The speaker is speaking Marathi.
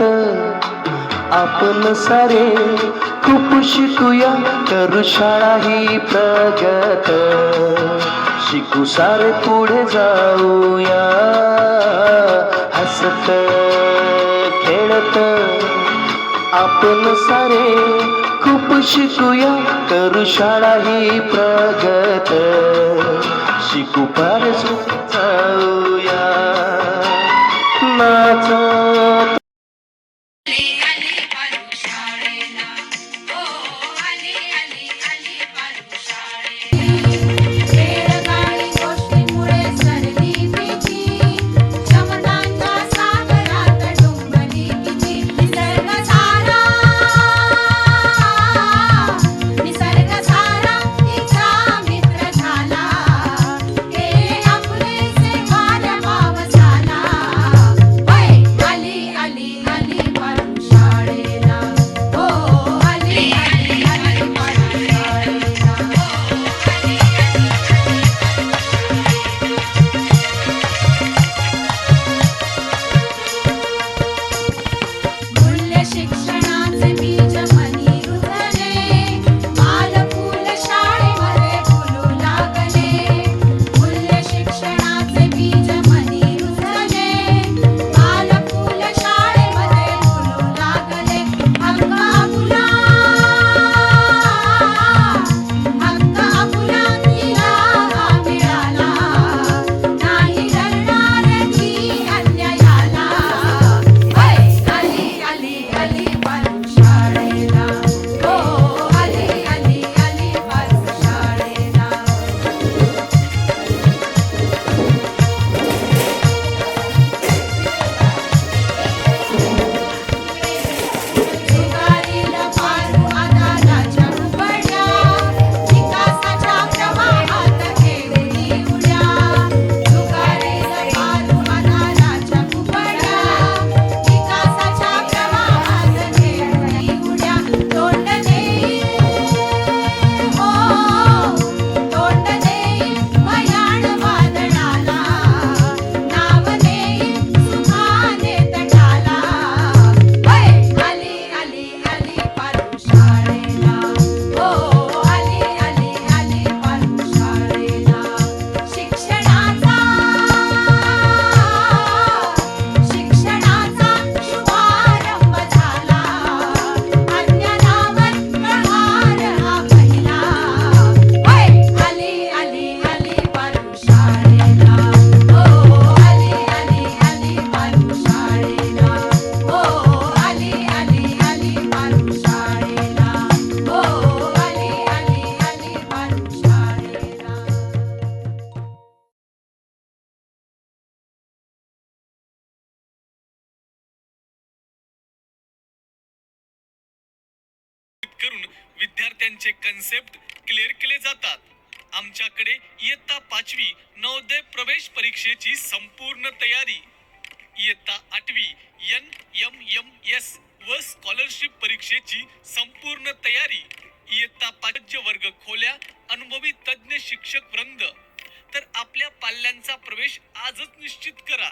जगात आपण सारे खूप शिकूया तर शाळा ही प्रगत. शिकू सारे पुढे जाऊया. हसत खेळत. आपण सारे खूप शिकूया तर शाळा ही प्रगत. शिकू पार जाऊया. नाच करून विद्यार्थ्यांचे कन्सेप्ट क्लिअर केले जातात. आमच्याकडे इयत्ता पाचवी नवोदय प्रवेश परीक्षेची संपूर्ण तयारी. इयत्ता आठवी एन एम एम एस व स्कॉलरशिप परीक्षेची संपूर्ण तयारी. इयत्ता पाच वर्ग खोल्या अनुभवी तज्ज्ञ शिक्षक वृंद. तर आपल्या पाल्यांचा प्रवेश आजच निश्चित करा.